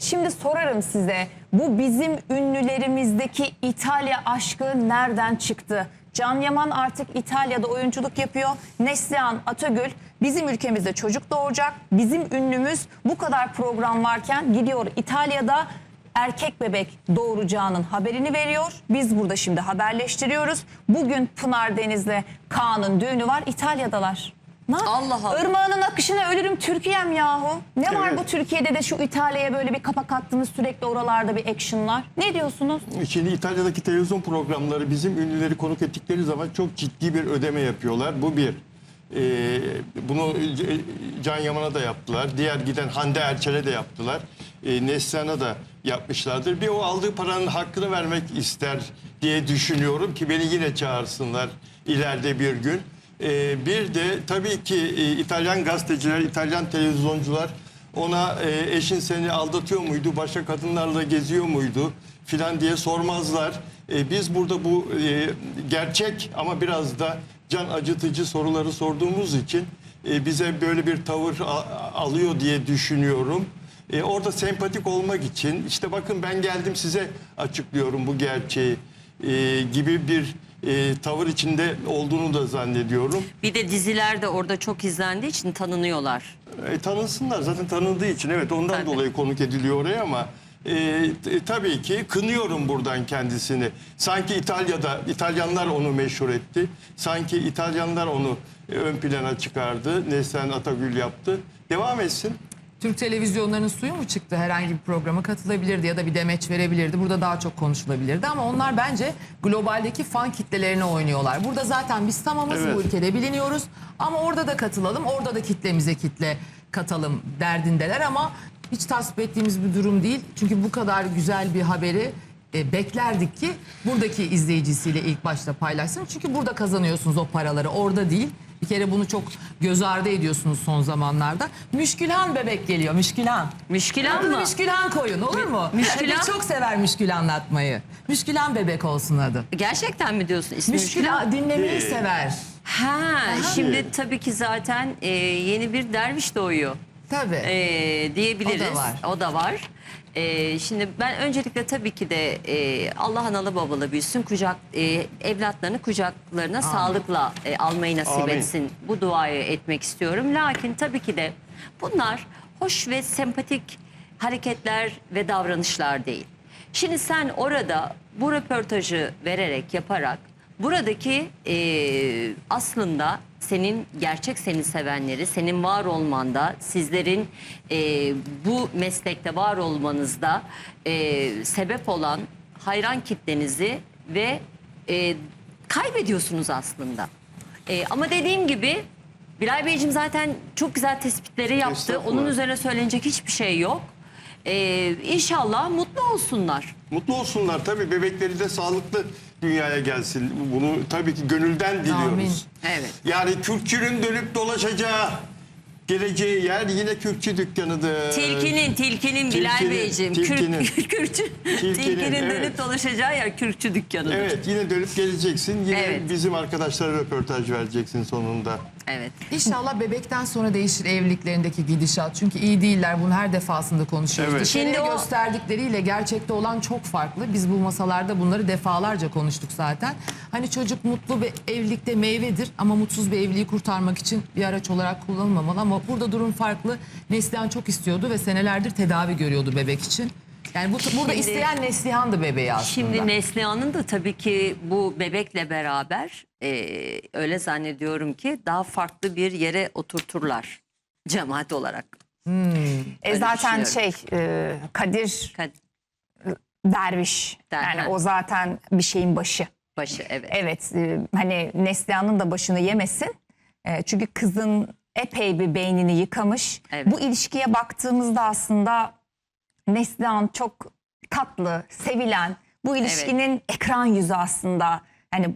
Şimdi sorarım size bu bizim ünlülerimizdeki İtalya aşkı nereden çıktı? Can Yaman artık İtalya'da oyunculuk yapıyor. Neslihan Atagül bizim ülkemizde çocuk doğacak. Bizim ünlümüz bu kadar program varken gidiyor İtalya'da erkek bebek doğuracağının haberini veriyor. Biz burada şimdi haberleştiriyoruz. Bugün Pınar Deniz'le Kaan'ın düğünü var. İtalya'dalar. Ne? Allah Allah. Irmağının akışına ölürüm Türkiye'm yahu. Ne var Evet. bu Türkiye'de de şu İtalya'ya böyle bir kapak attınız sürekli oralarda bir actionlar. Ne diyorsunuz? Şimdi İtalya'daki televizyon programları bizim ünlüleri konuk ettikleri zaman çok ciddi bir ödeme yapıyorlar. Bu bir. Ee, bunu Can Yaman'a da yaptılar. Diğer giden Hande Erçel'e de yaptılar. Ee, Neslihan'a da yapmışlardır. Bir o aldığı paranın hakkını vermek ister diye düşünüyorum ki beni yine çağırsınlar ileride bir gün. Ee, bir de tabii ki e, İtalyan gazeteciler, İtalyan televizyoncular ona e, eşin seni aldatıyor muydu, başka kadınlarla geziyor muydu filan diye sormazlar. E, biz burada bu e, gerçek ama biraz da can acıtıcı soruları sorduğumuz için e, bize böyle bir tavır alıyor diye düşünüyorum. E, orada sempatik olmak için işte bakın ben geldim size açıklıyorum bu gerçeği e, gibi bir e, tavır içinde olduğunu da zannediyorum. Bir de diziler de orada çok izlendiği için tanınıyorlar. E, tanınsınlar zaten tanındığı için evet ondan Tabii. dolayı konuk ediliyor oraya ama e, t- tabii ki kınıyorum buradan kendisini. Sanki İtalya'da İtalyanlar onu meşhur etti. Sanki İtalyanlar onu e, ön plana çıkardı. Neslihan Atagül yaptı. Devam etsin. Türk televizyonlarının suyu mu çıktı? Herhangi bir programa katılabilirdi ya da bir demeç verebilirdi. Burada daha çok konuşulabilirdi ama onlar bence globaldeki fan kitlelerine oynuyorlar. Burada zaten biz tamamız Evet. bu ülkede biliniyoruz ama orada da katılalım, orada da kitlemize kitle katalım derdindeler ama hiç tasvip ettiğimiz bir durum değil. Çünkü bu kadar güzel bir haberi e, beklerdik ki buradaki izleyicisiyle ilk başta paylaşsın. Çünkü burada kazanıyorsunuz o paraları, orada değil. Bir kere bunu çok göz ardı ediyorsunuz son zamanlarda. Müşkülhan bebek geliyor, Müşkülhan. Müşkilan Adını mı? Müşkülhan koyun olur mu? Müşkülan? Herkes çok sever Müşkül anlatmayı. Müşkülhan bebek olsun adı. Gerçekten mi diyorsun ismi? Müşkülhan dinlemeyi Ee, sever. Ha, şimdi tabii ki zaten e, yeni bir derviş doğuyor. Tabii. e, diyebiliriz. O da var. O da var. E, şimdi ben öncelikle tabii ki de e, Allah analı babalı büyüsün, kucak e, evlatlarını kucaklarına sağlıkla e, almayı nasip Amin. etsin. Bu duayı etmek istiyorum. Lakin tabii ki de bunlar hoş ve sempatik hareketler ve davranışlar değil. Şimdi sen orada bu röportajı vererek, yaparak buradaki e, aslında senin gerçek seni sevenleri, senin var olmanda, sizlerin e, bu meslekte var olmanızda e, sebep olan hayran kitlenizi ve e, kaybediyorsunuz aslında. E, ama dediğim gibi Bilal Beyciğim zaten çok güzel tespitleri yaptı. Onun üzerine söylenecek hiçbir şey yok. E, inşallah mutlu olsunlar. Mutlu olsunlar tabii bebekleri de sağlıklı dünyaya gelsin. Bunu tabii ki gönülden diliyoruz. Amin. Evet. Yani Kürkçünün dönüp dolaşacağı geleceği yer yine Kürkçü dükkanıdır. Tilkinin, tilkinin Bilal Tilkinin, Beyciğim. tilkinin. Kürk, kürkçü, tilkinin, evet. dönüp dolaşacağı yer kürkçü dükkanıdır. Evet yine dönüp geleceksin. Yine Evet. bizim arkadaşlara röportaj vereceksin sonunda. Evet. İnşallah bebekten sonra değişir evliliklerindeki gidişat. Çünkü iyi değiller. Bunu her defasında konuşuyoruz. Evet. Dışarıya Şimdi o- gösterdikleriyle gerçekte olan çok farklı. Biz bu masalarda bunları defalarca konuştuk zaten. Hani çocuk mutlu bir evlilikte meyvedir ama mutsuz bir evliliği kurtarmak için bir araç olarak kullanılmamalı. Ama burada durum farklı. Neslihan çok istiyordu ve senelerdir tedavi görüyordu bebek için. Yani bu, burada Şimdi- isteyen Neslihan'dı bebeği aslında. Şimdi Neslihan'ın da tabii ki bu bebekle beraber e, öyle zannediyorum ki daha farklı bir yere oturturlar cemaat olarak. E Öyle zaten şey e, Kadir Kad- derviş. Der- yani ha. o zaten bir şeyin başı. Başı evet. Evet e, hani Neslihan'ın da başını yemesin. E, çünkü kızın epey bir beynini yıkamış. Evet. Bu ilişkiye baktığımızda aslında Neslihan çok tatlı, sevilen. Bu ilişkinin ekran yüzü aslında. Yani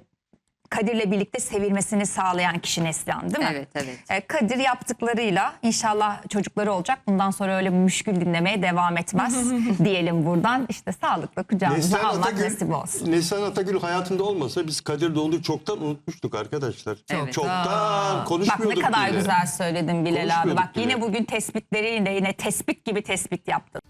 Kadir'le birlikte sevilmesini sağlayan kişi Neslihan değil mi? Evet evet. E, Kadir yaptıklarıyla inşallah çocukları olacak. Bundan sonra öyle müşkül dinlemeye devam etmez diyelim buradan. İşte sağlıkla kucağımıza Neslihan almak Atagül, nasip olsun. Neslihan Atagül hayatında olmasa biz Kadir Doğulu'yu çoktan unutmuştuk arkadaşlar. Evet. Çoktan Bak konuşmuyorduk ne kadar bile. güzel söyledin Bilal abi. Bak yine bile. bugün tespitleriyle yine tespit gibi tespit yaptın.